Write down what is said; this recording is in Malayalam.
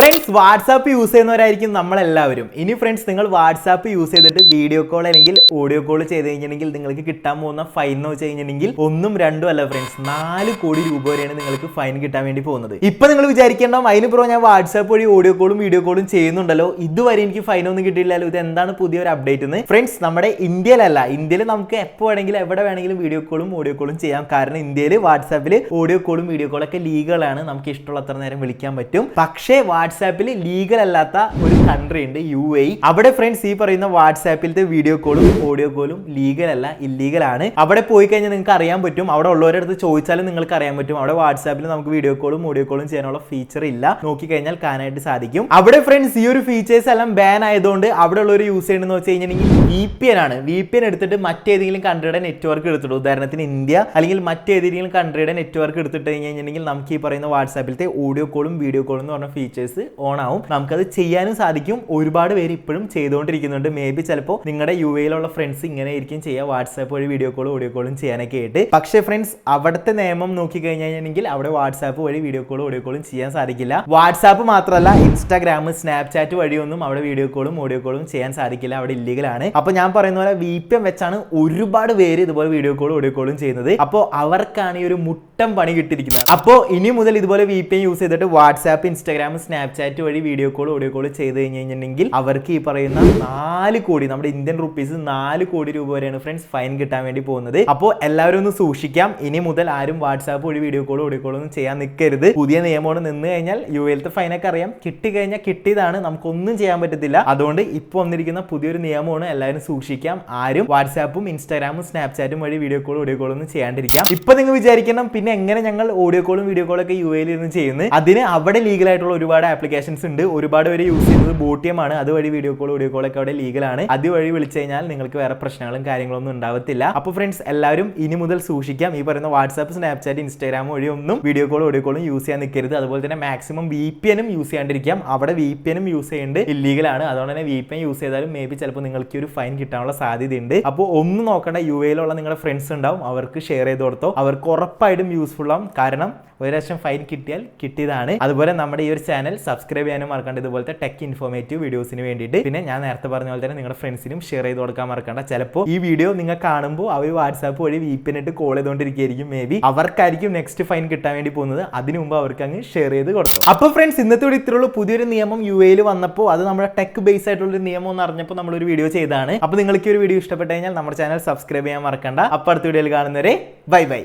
ഫ്രണ്ട്സ് വാട്സാപ്പ് യൂസ് ചെയ്യുന്നവരായിരിക്കും നമ്മളെല്ലാവരും. ഇനി ഫ്രണ്ട്സ് നിങ്ങൾ വാട്സാപ്പ് യൂസ് ചെയ്തിട്ട് വീഡിയോ കോൾ അല്ലെങ്കിൽ ഓഡിയോ കോൾ ചെയ്ത് കഴിഞ്ഞിട്ടുണ്ടെങ്കിൽ നിങ്ങൾക്ക് കിട്ടാൻ പോകുന്ന ഫൈൻ എന്ന് വെച്ച് കഴിഞ്ഞിട്ടുണ്ടെങ്കിൽ ഒന്നും രണ്ടും അല്ല ഫ്രണ്ട്സ് നാല് കോടി രൂപ വരെയാണ് നിങ്ങൾക്ക് ഫൈൻ കിട്ടാൻ വേണ്ടി പോകുന്നത്. ഇപ്പൊ നിങ്ങൾ വിചാരിക്കേണ്ടാവും അതിന് പുറം ഞാൻ വാട്സാപ്പ് വഴി ഓഡിയോ കോളും വീഡിയോ കോളും ചെയ്യുന്നുണ്ടല്ലോ. ഇതുവരെ എനിക്ക് ഫൈൻ ഒന്നും കിട്ടിയില്ലല്ലോ ഇത് എന്താണ് പുതിയൊരു അപ്ഡേറ്റ് എന്ന്? ഫ്രണ്ട്സ് നമ്മുടെ ഇന്ത്യയിലല്ല ഇന്ത്യയിൽ നമുക്ക് എപ്പോൾ വേണമെങ്കിലും എവിടെ വേണമെങ്കിലും വീഡിയോ കോളും ഓഡിയോ കോളും ചെയ്യാം. കാരണം ഇന്ത്യയിൽ വാട്സാപ്പിൽ ഓഡിയോ കോളും വീഡിയോ കോളൊക്കെ ലീഗലാണ് നമുക്ക് ഇഷ്ടമുള്ള അത്ര നേരം വിളിക്കാൻ പറ്റും. പക്ഷേ വാട്സാപ്പിൽ ലീഗൽ അല്ലാത്ത ഒരു കൺട്രി ഉണ്ട് യു എ അവിടെ ഫ്രണ്ട്സ് ഈ പറയുന്ന വാട്സാപ്പിലത്തെ വീഡിയോ കോളും ഓഡിയോ കോളും ലീഗൽ അല്ല ഇല്ലീഗൽ ആണ്. അവിടെ പോയി കഴിഞ്ഞാൽ നിങ്ങൾക്ക് അറിയാൻ പറ്റും. അവിടെ ഉള്ളവരുടെ അടുത്ത് ചോദിച്ചാലും നിങ്ങൾക്ക് അറിയാൻ പറ്റും. അവിടെ വാട്സാപ്പിൽ നമുക്ക് വീഡിയോ കോളും ഓഡിയോ കോളും ചെയ്യാനുള്ള ഫീച്ചർ ഇല്ല. നോക്കി കഴിഞ്ഞാൽ കാണാനായിട്ട് സാധിക്കും. അവിടെ ഫ്രണ്ട്സ് ഈ ഒരു ഫീച്ചേഴ്സ് എല്ലാം ബാൻ ആയതുകൊണ്ട് അവിടെ ഉള്ളവർ യൂസ് ചെയ്യണമെന്ന് വെച്ച് കഴിഞ്ഞിട്ടുണ്ടെങ്കിൽ വി പി എൻ ആണ്. വി പി എൻ എടുത്തിട്ട് മറ്റേതെങ്കിലും കൺട്രിയുടെ നെറ്റ്വർക്ക് എടുത്തിട്ട് ഉദാഹരണത്തിന് ഇന്ത്യ അല്ലെങ്കിൽ മറ്റേതെങ്കിലും കൺട്രിയുടെ നെറ്റ്വർക്ക് എടുത്തിട്ട് കഴിഞ്ഞിട്ടുണ്ടെങ്കിൽ നമുക്ക് ഈ പറയുന്ന വാട്സാപ്പിലത്തെ ഓഡിയോ കോളും വീഡിയോ കോളും എന്ന് പറഞ്ഞ ഫീച്ചേഴ്സ് ഓൺ ആവും നമുക്കത് ചെയ്യാനും സാധിക്കും. ഒരുപാട് പേര് ഇപ്പോഴും ചെയ്തുകൊണ്ടിരിക്കുന്നുണ്ട്. മേ ബി ചിലപ്പോൾ നിങ്ങളുടെ യു എയിലുള്ള ഫ്രണ്ട്സ് ഇങ്ങനെ ആയിരിക്കും ചെയ്യുക. വാട്സാപ്പ് വഴി വീഡിയോ കോൾ ഓഡിയോ കോളും ചെയ്യാനൊക്കെ ആയിട്ട്. പക്ഷേ ഫ്രണ്ട്സ് അവിടുത്തെ നിയമം നോക്കി കഴിഞ്ഞിട്ടുണ്ടെങ്കിൽ അവിടെ വാട്സാപ്പ് വഴി വീഡിയോ കോൾ ഓഡിയോ കോളും ചെയ്യാൻ സാധിക്കില്ല. വാട്സാപ്പ് മാത്രമല്ല ഇൻസ്റ്റാഗ്രാം സ്നാപ്ചാറ്റ് വഴിയൊന്നും അവിടെ വീഡിയോ കോളും ഓഡിയോ കോളും ചെയ്യാൻ സാധിക്കില്ല. അവിടെ ഇല്ലീഗലാണ് അപ്പോൾ ഞാൻ പറയുന്ന പോലെ വി പി എം വെച്ചാണ് ഒരുപാട് പേര് ഇതുപോലെ വീഡിയോ കോളും ഓഡിയോ കോളും ചെയ്യുന്നത്. അപ്പോൾ അവർക്കാണ് ഈ ഒരു മുട്ടം പണി കിട്ടിയിരിക്കുന്നത്. അപ്പോൾ ഇനി മുതൽ ഇതുപോലെ വി പി എം യൂസ് ചെയ്തിട്ട് വാട്സാപ്പ് ഇൻസ്റ്റാഗ്രാം സ്നാപ്ചാറ്റ് വഴി വീഡിയോ കോൾ ഓഡിയോ കോൾ ചെയ്ത് കഴിഞ്ഞ് കഴിഞ്ഞിട്ടുണ്ടെങ്കിൽ അവർക്ക് ഈ പറയുന്ന നാല് കോടി നമ്മുടെ ഇന്ത്യൻ റുപ്പീസ് നാല് കോടി രൂപ വരെയാണ് ഫ്രണ്ട്സ് ഫൈൻ കിട്ടാൻ വേണ്ടി പോകുന്നത്. അപ്പോൾ എല്ലാവരും ഒന്ന് സൂക്ഷിക്കാം. ഇനി മുതൽ ആരും വാട്സാപ്പ് വഴി വീഡിയോ കോൾ ഓഡിയോ കോൾ ഒന്നും ചെയ്യാൻ നിൽക്കരുത്. പുതിയ നിയമമാണ് നിന്ന് കഴിഞ്ഞാൽ യു എൽത്തെ ഫൈനൊക്കെ അറിയാം. കിട്ടി കഴിഞ്ഞാൽ കിട്ടിയതാണ്. നമുക്കൊന്നും ചെയ്യാൻ പറ്റത്തില്ല. അതുകൊണ്ട് ഇപ്പോൾ വന്നിരിക്കുന്ന പുതിയൊരു നിയമമാണ് എല്ലാവരും സൂക്ഷിക്കാം. ആരും വാട്സാപ്പും ഇൻസ്റ്റാഗ്രാമും സ്നാപ്ചാറ്റും വഴി വീഡിയോ കോൾ ഓഡിയോ കോൾ ഒന്നും ചെയ്യാണ്ടിരിക്കാം. ഇപ്പൊ നിങ്ങൾ വിചാരിക്കണം പിന്നെ എങ്ങനെ ഞങ്ങൾ ഓഡിയോ കോളും വീഡിയോ കോളൊക്കെ യു എയിൽ ഇരുന്ന് ചെയ്യുന്നത്? അതിന് അവിടെ ലീഗൽ ആയിട്ടുള്ള ഒരുപാട് ആപ്ലിക്കേഷൻസ് ഉണ്ട്. ഒരുപാട് പേര് യൂസ് ചെയ്യുന്നത് ബോട്ടിയമാണ്. അതുവഴി വീഡിയോ കോൾ വീഡിയോ കോൾ ഒക്കെ അവിടെ ലീഗലാണ് അതുവഴി വിളിച്ചു കഴിഞ്ഞാൽ നിങ്ങൾക്ക് വേറെ പ്രശ്നങ്ങളും കാര്യങ്ങളൊന്നും ഉണ്ടാവത്തില്ല. അപ്പോൾ ഫ്രണ്ട്സ് എല്ലാവരും ഇനി മുതൽ സൂക്ഷിക്കാം. ഈ പറയുന്ന വാട്സാപ്പ് സ്നാപ്ചാറ്റ് ഇൻസ്റ്റാഗ്രാം വഴി ഒന്നും വീഡിയോ കോൾ വീഡിയോ കോളും യൂസ് ചെയ്യാൻ നിൽക്കരുത്. അതുപോലെ തന്നെ മാക്സിമം വി പി എനും യൂസ് ചെയ്യാണ്ടിരിക്കാം. അവിടെ വി പി എനും യൂസ് ചെയ്യേണ്ടത് ഇല്ലീഗലാണ് അതുകൊണ്ട് തന്നെ വി പി എൻ യൂസ് ചെയ്താലും മേ ബി ചിലപ്പോൾ നിങ്ങൾക്ക് ഒരു ഫൈൻ കിട്ടാനുള്ള സാധ്യതയുണ്ട്. അപ്പോൾ ഒന്നും നോക്കേണ്ട. യു എയിലുള്ള നിങ്ങളുടെ ഫ്രണ്ട്സ് ഉണ്ടാവും. അവർക്ക് ഷെയർ ചെയ്ത് കൊടുത്തോ. അവർക്ക് ഉറപ്പായിട്ടും യൂസ്ഫുൾ ആവും. കാരണം ഒരു ലക്ഷം ഫൈൻ കിട്ടിയാൽ കിട്ടിയതാണ്. അതുപോലെ നമ്മുടെ ഈ ഒരു ചാനൽ സബ്സ്ക്രൈബ് ചെയ്യാനും മറക്കണ്ട ഇതുപോലത്തെ ടെക് ഇൻഫോർമേറ്റീവ് വീഡിയോസിന് വേണ്ടിയിട്ട്. പിന്നെ ഞാൻ നേരത്തെ പറഞ്ഞ പോലെ തന്നെ നിങ്ങളുടെ ഫ്രണ്ട്സിനും ഷെയർ ചെയ്ത് കൊടുക്കാൻ മറക്കണ്ട. ചിലപ്പോൾ ഈ വീഡിയോ നിങ്ങൾ കാണുമ്പോൾ അവർ വാട്സാപ്പ് വഴി വി വീപ്പിനിട്ട് കോൾ ചെയ്തുകൊണ്ടിരിക്കുകയായിരിക്കും മേ ബി അവർക്കായിരിക്കും നെക്സ്റ്റ് ഫൈൻ കിട്ടാൻ വേണ്ടി പോകുന്നത്. അതിനു മുമ്പ് അവർക്ക് അങ്ങ് ഷെയർ ചെയ്ത് കൊടുക്കും അപ്പോൾ ഫ്രണ്ട്സ് ഇന്നത്തെ കൂടി ഇത്രയുള്ള പുതിയൊരു നിയമം യു എയിൽ വന്നപ്പോൾ അത് നമ്മുടെ ടെക് ബേസ് ആയിട്ടുള്ള ഒരു നിയമം എന്ന് അറിഞ്ഞപ്പോൾ നമ്മളൊരു വീഡിയോ ചെയ്താണ് അപ്പോൾ നിങ്ങൾക്ക് ഒരു വീഡിയോ ഇഷ്ടപ്പെട്ട് കഴിഞ്ഞാൽ നമ്മുടെ ചാനൽ സബ്സ്ക്രൈബ് ചെയ്യാൻ മറക്കണ്ട. അപ്പോൾ അടുത്ത വീഡിയോയിൽ കാണുന്നവരെ ബൈ ബൈ